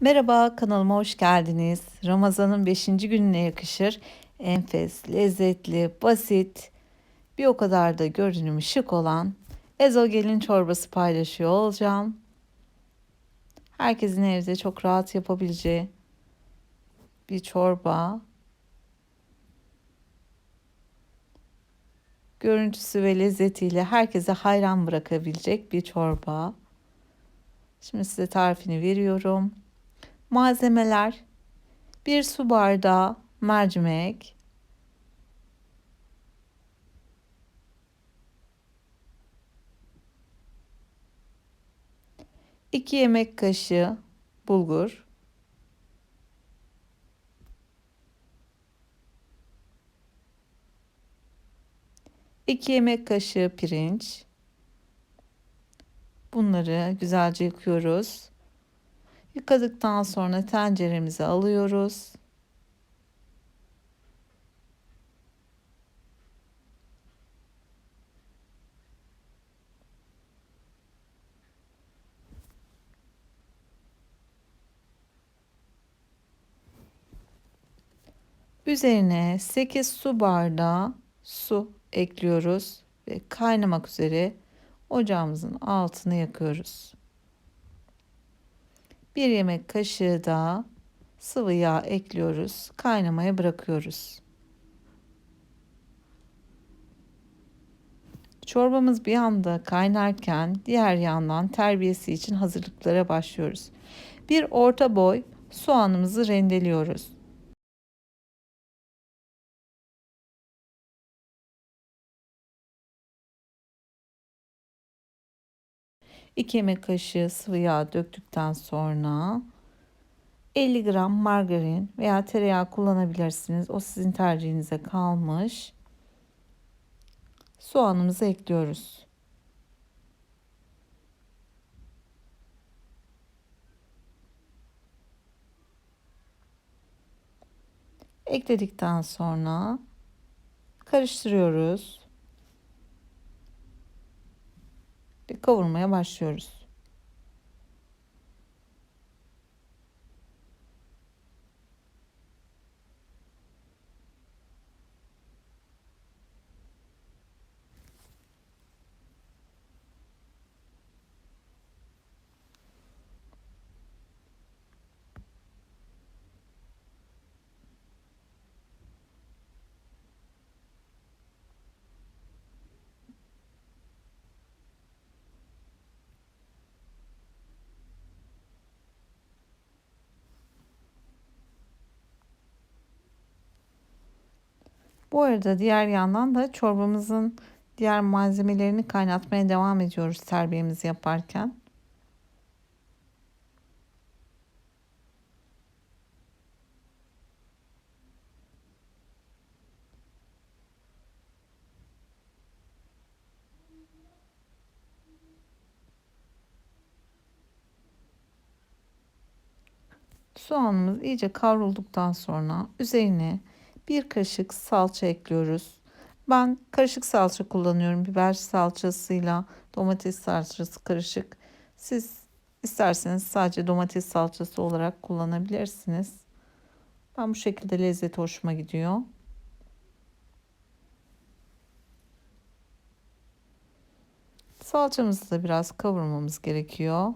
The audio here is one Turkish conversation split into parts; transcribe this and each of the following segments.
Merhaba, kanalıma hoş geldiniz. Ramazan'ın 5. gününe yakışır. Enfes, lezzetli, basit, bir o kadar da görünümü şık olan ezogelin çorbası paylaşıyor olacağım. Herkesin evde çok rahat yapabileceği bir çorba. Görüntüsü ve lezzetiyle herkese hayran bırakabilecek bir çorba. Şimdi size tarifini veriyorum. Malzemeler 1 su bardağı mercimek, 2 yemek kaşığı bulgur, 2 yemek kaşığı pirinç. Bunları güzelce yıkıyoruz. Yıkadıktan sonra tenceremize alıyoruz. Üzerine 8 su bardağı su ekliyoruz ve kaynamak üzere ocağımızın altını yakıyoruz. 1 yemek kaşığı da sıvı yağ ekliyoruz. Kaynamaya bırakıyoruz. Çorbamız bir anda kaynarken diğer yandan terbiyesi için hazırlıklara başlıyoruz. Bir orta boy soğanımızı rendeliyoruz. 2 yemek kaşığı sıvı yağ döktükten sonra 50 gram margarin veya tereyağı kullanabilirsiniz. O sizin tercihinize kalmış. Soğanımızı ekliyoruz. Ekledikten sonra karıştırıyoruz. Ve kavurmaya başlıyoruz. Bu arada diğer yandan da çorbamızın diğer malzemelerini kaynatmaya devam ediyoruz terbiyemizi yaparken. Soğanımız iyice kavrulduktan sonra üzerine bir kaşık salça ekliyoruz. Ben karışık salça kullanıyorum. Biber salçasıyla domates salçası karışık. Siz isterseniz sadece domates salçası olarak kullanabilirsiniz. Ben bu şekilde lezzeti hoşuma gidiyor. Salçamızı da biraz kavurmamız gerekiyor.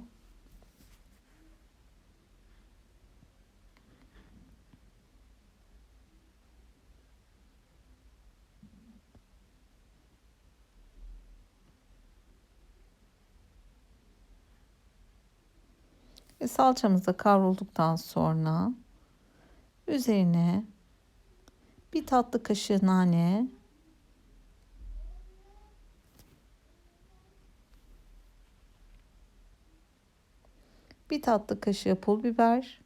Ve salçamız da kavrulduktan sonra üzerine bir tatlı kaşığı nane bir tatlı kaşığı pul biber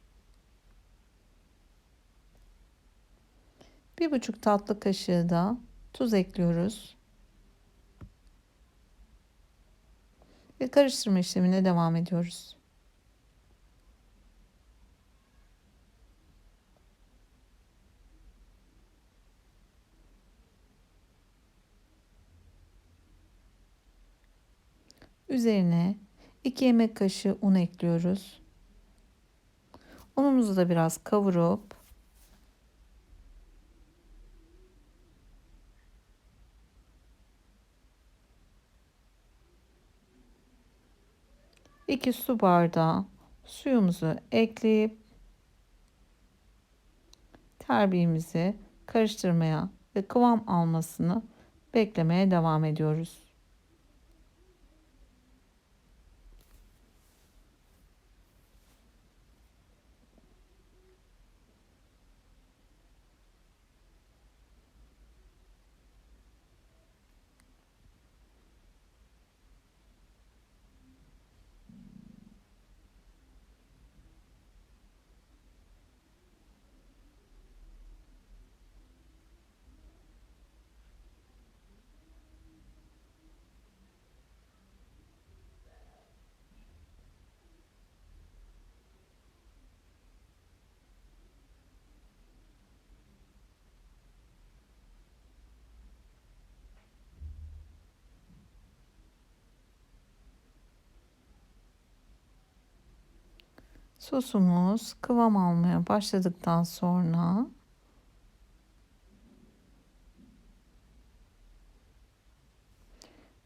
bir buçuk tatlı kaşığı da tuz ekliyoruz. Ve karıştırma işlemine devam ediyoruz. Üzerine 2 yemek kaşığı un ekliyoruz. Unumuzu da biraz kavurup iki su bardağı suyumuzu ekleyip terbiyemizi karıştırmaya ve kıvam almasını beklemeye devam ediyoruz. Sosumuz kıvam almaya başladıktan sonra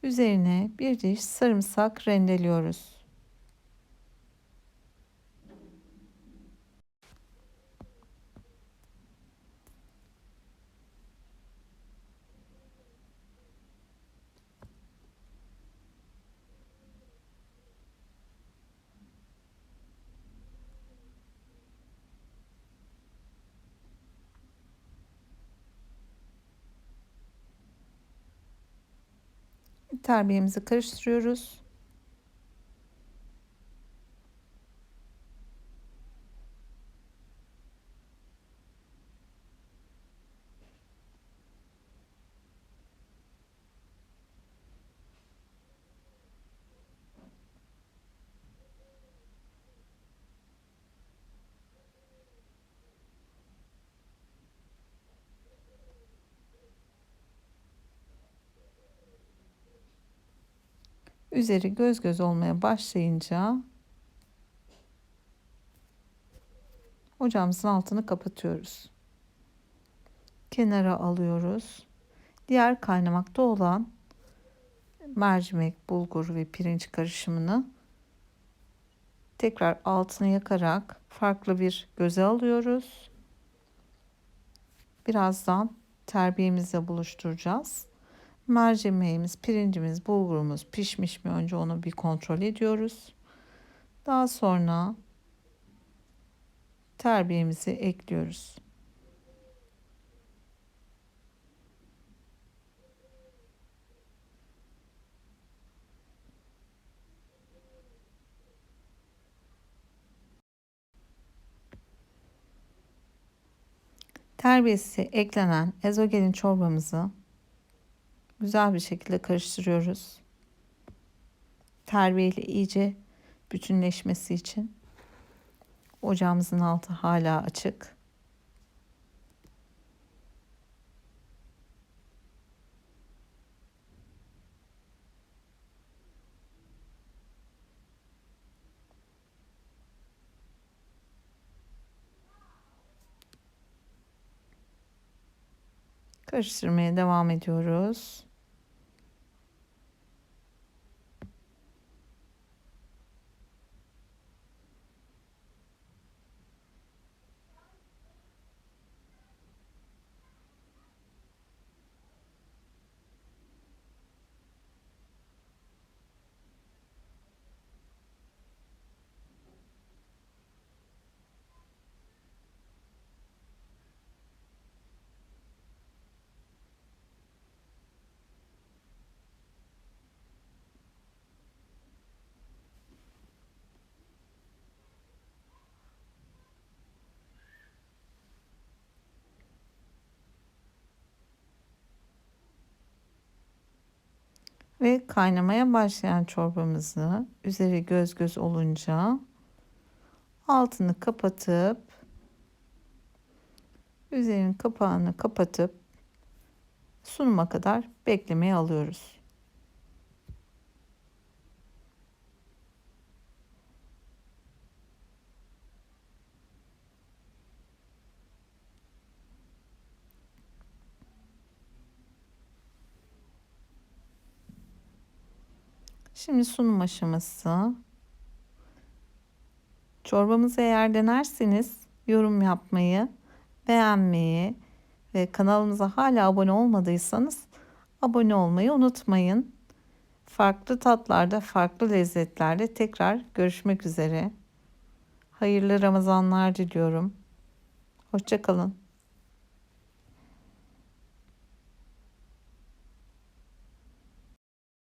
üzerine bir diş sarımsak rendeliyoruz. Terbiyemizi karıştırıyoruz. Üzeri göz göz olmaya başlayınca ocağımızın altını kapatıyoruz. Kenara alıyoruz. Diğer kaynamakta olan mercimek, bulgur ve pirinç karışımını tekrar altını yakarak farklı bir göze alıyoruz. Birazdan terbiyemizle buluşturacağız. Mercimeğimiz, pirincimiz, bulgurumuz pişmiş mi önce onu bir kontrol ediyoruz. Daha sonra terbiyemizi ekliyoruz. Terbiyesi eklenen ezogelin çorbamızı güzel bir şekilde karıştırıyoruz. Terbiyeyle iyice bütünleşmesi için ocağımızın altı hala açık. Karıştırmaya devam ediyoruz. Ve kaynamaya başlayan çorbamızı üzeri göz göz olunca altını kapatıp üzerinin kapağını kapatıp sunuma kadar beklemeye alıyoruz. Şimdi sunum aşaması. Çorbamızı eğer denerseniz yorum yapmayı, beğenmeyi ve kanalımıza hala abone olmadıysanız abone olmayı unutmayın. Farklı tatlarda, farklı lezzetlerde tekrar görüşmek üzere. Hayırlı Ramazanlar diliyorum. Hoşçakalın.